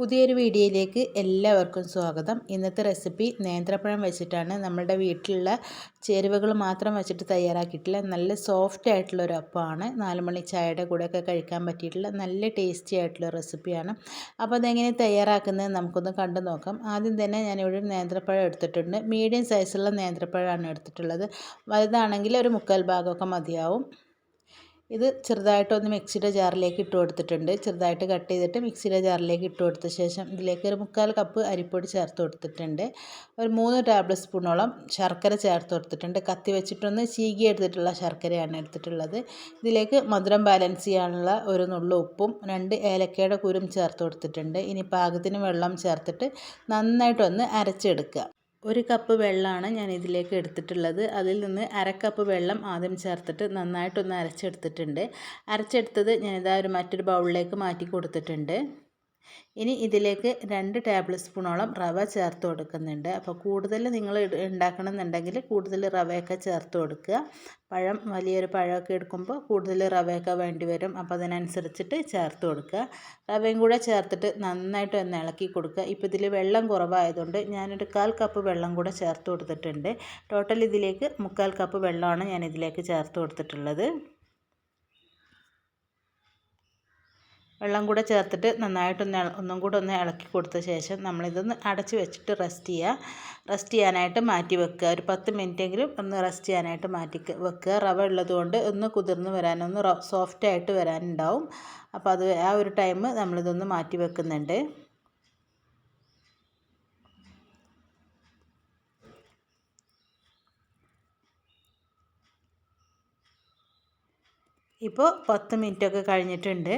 പുതിയൊരു വീഡിയോയിലേക്ക് എല്ലാവർക്കും സ്വാഗതം. ഇന്നത്തെ റെസിപ്പി നേന്ത്രപ്പഴം വെച്ചിട്ടാണ്. നമ്മുടെ വീട്ടിലുള്ള ചേരുവകൾ മാത്രം വെച്ചിട്ട് തയ്യാറാക്കിയിട്ടുള്ള നല്ല സോഫ്റ്റ് ആയിട്ടുള്ള ഒരു അപ്പമാണ്. നാലുമണി ചായയുടെ കൂടെയൊക്കെ കഴിക്കാൻ പറ്റിയിട്ടുള്ള നല്ല ടേസ്റ്റി ആയിട്ടുള്ള റെസിപ്പിയാണ്. അപ്പോൾ അതെങ്ങനെ തയ്യാറാക്കുന്നത് നമുക്കൊന്ന് കണ്ടു നോക്കാം. ആദ്യം തന്നെ ഞാനിവിടെ നേന്ത്രപ്പഴം എടുത്തിട്ടുണ്ട്. മീഡിയം സൈസുള്ള നേന്ത്രപ്പഴമാണ് എടുത്തിട്ടുള്ളത്. വലുതാണെങ്കിൽ ഒരു മുക്കാൽ ഭാഗമൊക്കെ മതിയാവും. ഇത് ചെറുതായിട്ടൊന്ന് മിക്സിയുടെ ജാറിലേക്ക് ഇട്ട് കൊടുത്തിട്ടുണ്ട്. ചെറുതായിട്ട് കട്ട് ചെയ്തിട്ട് മിക്സിയുടെ ജാറിലേക്ക് ഇട്ട് കൊടുത്ത ശേഷം ഇതിലേക്ക് ഒരു മുക്കാൽ കപ്പ് അരിപ്പൊടി ചേർത്ത് കൊടുത്തിട്ടുണ്ട്. ഒരു മൂന്ന് ടേബിൾ സ്പൂണോളം ശർക്കര ചേർത്ത് കൊടുത്തിട്ടുണ്ട്. കത്തി വെച്ചിട്ടൊന്ന് ചീകി എടുത്തിട്ടുള്ള ശർക്കരയാണ് എടുത്തിട്ടുള്ളത്. ഇതിലേക്ക് മധുരം ബാലൻസ് ചെയ്യാനുള്ള ഒരു നുള്ളു ഉപ്പും രണ്ട് ഏലക്കയുടെ കുരും ചേർത്ത് കൊടുത്തിട്ടുണ്ട്. ഇനി പാകത്തിന് വെള്ളം ചേർത്തിട്ട് നന്നായിട്ടൊന്ന് അരച്ചെടുക്കുക. ഒരു കപ്പ് വെള്ളമാണ് ഞാൻ ഇതിലേക്ക് എടുത്തിട്ടുള്ളത്. അതിൽ നിന്ന് അര കപ്പ് വെള്ളം ആദ്യം ചേർത്തിട്ട് നന്നായിട്ടൊന്ന് അരച്ചെടുത്തിട്ടുണ്ട്. അരച്ചെടുത്തത് ഞാനിതാ ഒരു മറ്റൊരു ബൗളിലേക്ക് മാറ്റി കൊടുത്തിട്ടുണ്ട്. ഇനി ഇതിലേക്ക് രണ്ട് ടേബിൾ സ്പൂണോളം റവ ചേർത്ത് കൊടുക്കുന്നുണ്ട്. അപ്പോൾ കൂടുതൽ നിങ്ങൾ ഉണ്ടാക്കണമെന്നുണ്ടെങ്കിൽ കൂടുതൽ റവയൊക്കെ ചേർത്ത് കൊടുക്കുക. പഴം വലിയൊരു പഴമൊക്കെ എടുക്കുമ്പോൾ കൂടുതൽ റവയൊക്കെ വേണ്ടി വരും. അപ്പോൾ അതിനനുസരിച്ചിട്ട് ചേർത്ത് കൊടുക്കുക. റവയും കൂടെ ചേർത്തിട്ട് നന്നായിട്ട് ഒന്ന് ഇളക്കി കൊടുക്കുക. ഇപ്പോൾ ഇതിൽ വെള്ളം കുറവായതുകൊണ്ട് ഞാനൊരു കാൽ കപ്പ് വെള്ളം കൂടെ ചേർത്ത് കൊടുത്തിട്ടുണ്ട്. ടോട്ടൽ ഇതിലേക്ക് മുക്കാൽ കപ്പ് വെള്ളമാണ് ഞാൻ ഇതിലേക്ക് ചേർത്ത് കൊടുത്തിട്ടുള്ളത്. വെള്ളം കൂടെ ചേർത്തിട്ട് നന്നായിട്ടൊന്ന് ഒന്നും കൂടെ ഒന്ന് ഇളക്കി കൊടുത്ത ശേഷം നമ്മളിതൊന്ന് അടച്ച് വെച്ചിട്ട് റെസ്റ്റ് ചെയ്യുക. റെസ്റ്റ് ചെയ്യാനായിട്ട് മാറ്റി വെക്കുക. ഒരു പത്ത് മിനിറ്റെങ്കിലും ഒന്ന് റെസ്റ്റ് ചെയ്യാനായിട്ട് മാറ്റി വെക്കുക. റവ ഉള്ളതുകൊണ്ട് ഒന്ന് കുതിർന്ന് വരാനൊന്ന് ഒന്ന് സോഫ്റ്റ് ആയിട്ട് വരാനുണ്ടാവും. അപ്പോൾ അത് ആ ഒരു ടൈം നമ്മളിതൊന്ന് മാറ്റി വെക്കുന്നുണ്ട്. ഇപ്പോൾ പത്ത് മിനിറ്റൊക്കെ കഴിഞ്ഞിട്ടുണ്ട്.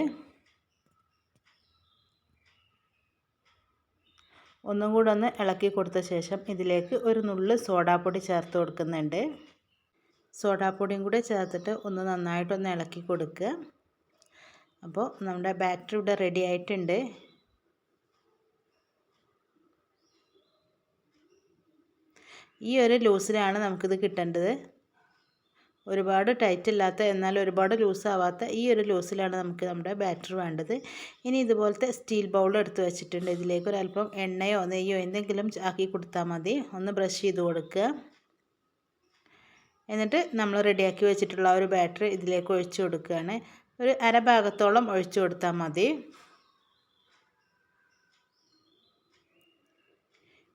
ഒന്നും കൂടെ ഒന്ന് ഇളക്കി കൊടുത്ത ശേഷം ഇതിലേക്ക് ഒരു നുള്ള് സോഡാപ്പൊടി ചേർത്ത് കൊടുക്കുന്നുണ്ട്. സോഡാപ്പൊടിയും കൂടെ ചേർത്തിട്ട് ഒന്ന് നന്നായിട്ടൊന്ന് ഇളക്കി കൊടുക്കുക. അപ്പോൾ നമ്മുടെ ബാറ്ററി ഇവിടെ റെഡി ആയിട്ടുണ്ട്. ഈ ഒരു ലൂസിലാണ് നമുക്കിത് കിട്ടേണ്ടത്. ഒരുപാട് ടൈറ്റ് ഇല്ലാത്ത എന്നാൽ ഒരുപാട് ലൂസ് ആവാത്ത ഈ ഒരു ലൂസിലാണ് നമുക്ക് നമ്മുടെ ബാറ്റർ വേണ്ടത്. ഇനി ഇതുപോലത്തെ സ്റ്റീൽ ബൗൾ എടുത്ത് വെച്ചിട്ടുണ്ട്. ഇതിലേക്ക് ഒരല്പം എണ്ണയോ നെയ്യോ എന്തെങ്കിലും ആക്കി കൊടുത്താൽ മതി. ഒന്ന് ബ്രഷ് ചെയ്ത് കൊടുക്കുക. എന്നിട്ട് നമ്മൾ റെഡിയാക്കി വെച്ചിട്ടുള്ള ഒരു ബാറ്റർ ഇതിലേക്ക് ഒഴിച്ചു കൊടുക്കുകയാണ്. ഒരു അര ഭാഗത്തോളം ഒഴിച്ചു കൊടുത്താൽ മതി.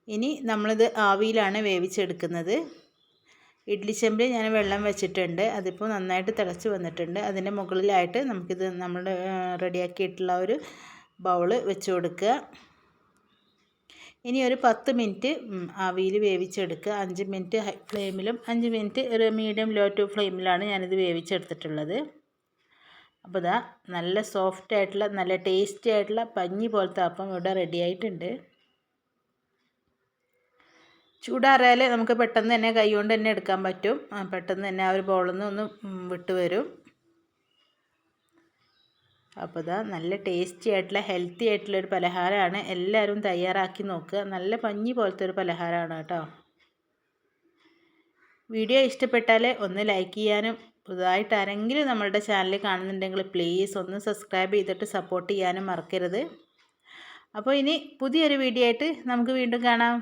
ഇനി നമ്മളിത് ആവിയിലാണ് വേവിച്ചെടുക്കുന്നത്. ഇഡ്ഡലി ചെമ്പിൽ ഞാൻ വെള്ളം വെച്ചിട്ടുണ്ട്. അതിപ്പോൾ നന്നായിട്ട് തിളച്ച് വന്നിട്ടുണ്ട്. അതിന്റെ മുകളിലായിട്ട് നമുക്കിത് നമ്മൾ റെഡിയാക്കിയിട്ടുള്ള ഒരു ബൗൾ വെച്ച് കൊടുക്കുക. ഇനി ഒരു പത്ത് മിനിറ്റ് ആവിയിൽ വേവിച്ചെടുക്കുക. അഞ്ച് മിനിറ്റ് ഹൈ ഫ്ലെയിമിലും അഞ്ച് മിനിറ്റ് ഒരു മീഡിയം ലോ ടു ഫ്ലെയിമിലാണ് ഞാനിത് വേവിച്ചെടുത്തിട്ടുള്ളത്. അപ്പോൾ ഇതാ നല്ല സോഫ്റ്റ് ആയിട്ടുള്ള നല്ല ടേസ്റ്റി ആയിട്ടുള്ള പഞ്ഞി പോലത്തെ അപ്പം ഇവിടെ റെഡി ആയിട്ടുണ്ട് ചൂടാറിയാൽ നമുക്ക് പെട്ടെന്ന് തന്നെ കൈ കൊണ്ട് തന്നെ എടുക്കാൻ പറ്റും. പെട്ടെന്ന് തന്നെ ആ ഒരു ബോളിൽ നിന്ന് ഒന്ന് വിട്ട് വരും. അപ്പോൾ ഇതാ നല്ല ടേസ്റ്റി ആയിട്ടുള്ള ഹെൽത്തി ആയിട്ടുള്ള ഒരു പലഹാരമാണ്. എല്ലാവരും തയ്യാറാക്കി നോക്കുക. നല്ല പഞ്ഞി പോലത്തെ ഒരു പലഹാരമാണ് കേട്ടോ. വീഡിയോ ഇഷ്ടപ്പെട്ടാൽ ഒന്ന് ലൈക്ക് ചെയ്യാനും പുതുതായിട്ട് ആരെങ്കിലും നമ്മളുടെ ചാനൽ കാണുന്നുണ്ടെങ്കിൽ പ്ലീസ് ഒന്ന് സബ്സ്ക്രൈബ് ചെയ്തിട്ട് സപ്പോർട്ട് ചെയ്യാനും മറക്കരുത്. അപ്പോൾ ഇനി പുതിയൊരു വീഡിയോ ആയിട്ട് നമുക്ക് വീണ്ടും കാണാം.